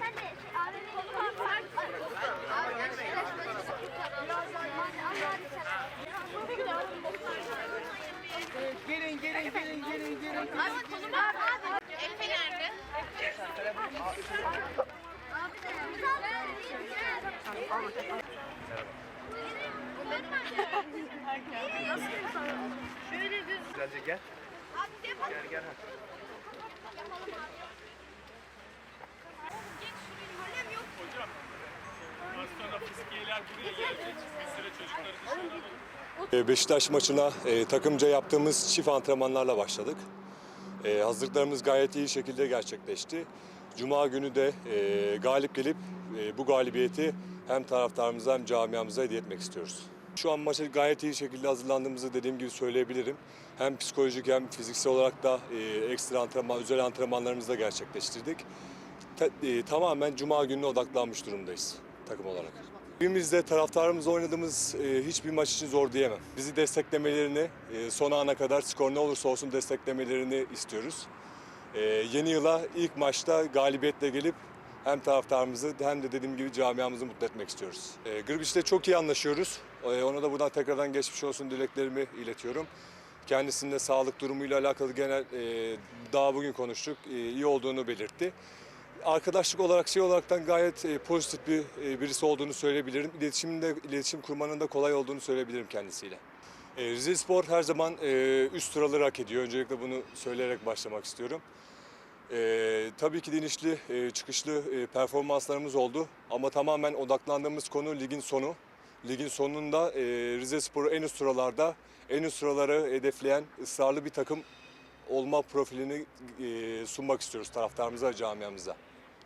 De şey, Gelin gelin gelin gelin gelin. Efe nerede? Abi Şöyle düz. Güzelce gel. Abi de. Gel gel. Beşiktaş maçına e, takımca yaptığımız çift antrenmanlarla başladık. E, hazırlıklarımız gayet iyi şekilde gerçekleşti. Cuma günü de e, galip gelip e, bu galibiyeti hem taraftarımıza hem camiamıza hediye etmek istiyoruz. Şu an maça gayet iyi şekilde hazırlandığımızı dediğim gibi söyleyebilirim. Hem psikolojik hem fiziksel olarak da e, ekstra antrenman, özel antrenmanlarımızı da gerçekleştirdik. Ta- e, tamamen Cuma gününe odaklanmış durumdayız takım olarak. Evimizde taraftarımızla oynadığımız e, hiçbir maç için zor diyemem. Bizi desteklemelerini, e, son ana kadar skor ne olursa olsun desteklemelerini istiyoruz. E, yeni yıla ilk maçta galibiyetle gelip hem taraftarımızı hem de dediğim gibi camiamızı mutlu etmek istiyoruz. E, Grbiç'le çok iyi anlaşıyoruz. E, ona da buradan tekrardan geçmiş olsun dileklerimi iletiyorum. Kendisinin de sağlık durumuyla alakalı genel e, daha bugün konuştuk. E, iyi olduğunu belirtti arkadaşlık olarak şey olaraktan gayet e, pozitif bir e, birisi olduğunu söyleyebilirim. İletişimde iletişim kurmanın da kolay olduğunu söyleyebilirim kendisiyle. E, Rize Spor her zaman üst sıraları hak ediyor. Öncelikle bunu söyleyerek başlamak istiyorum. Tabii ki de inişli, e, çıkışlı performanslarımız oldu. Ama tamamen odaklandığımız konu ligin sonu. Ligin sonunda Rize Spor'u en üst sıralarda, en üst sıraları hedefleyen ısrarlı bir takım olma profilini sunmak istiyoruz taraftarımıza camiamıza.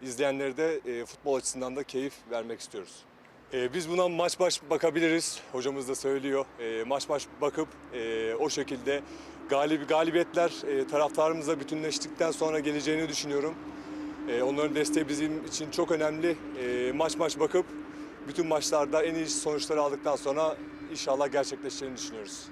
İzleyenlere de e, futbol açısından da keyif vermek istiyoruz. E, biz buna maç maç bakabiliriz. Hocamız da söylüyor. E, maç maç bakıp e, o şekilde galib galibiyetler e, taraftarımızla bütünleştikten sonra geleceğini düşünüyorum. E, onların desteği bizim için çok önemli. E, maç maç bakıp bütün maçlarda en iyi sonuçları aldıktan sonra inşallah gerçekleşeceğini düşünüyoruz.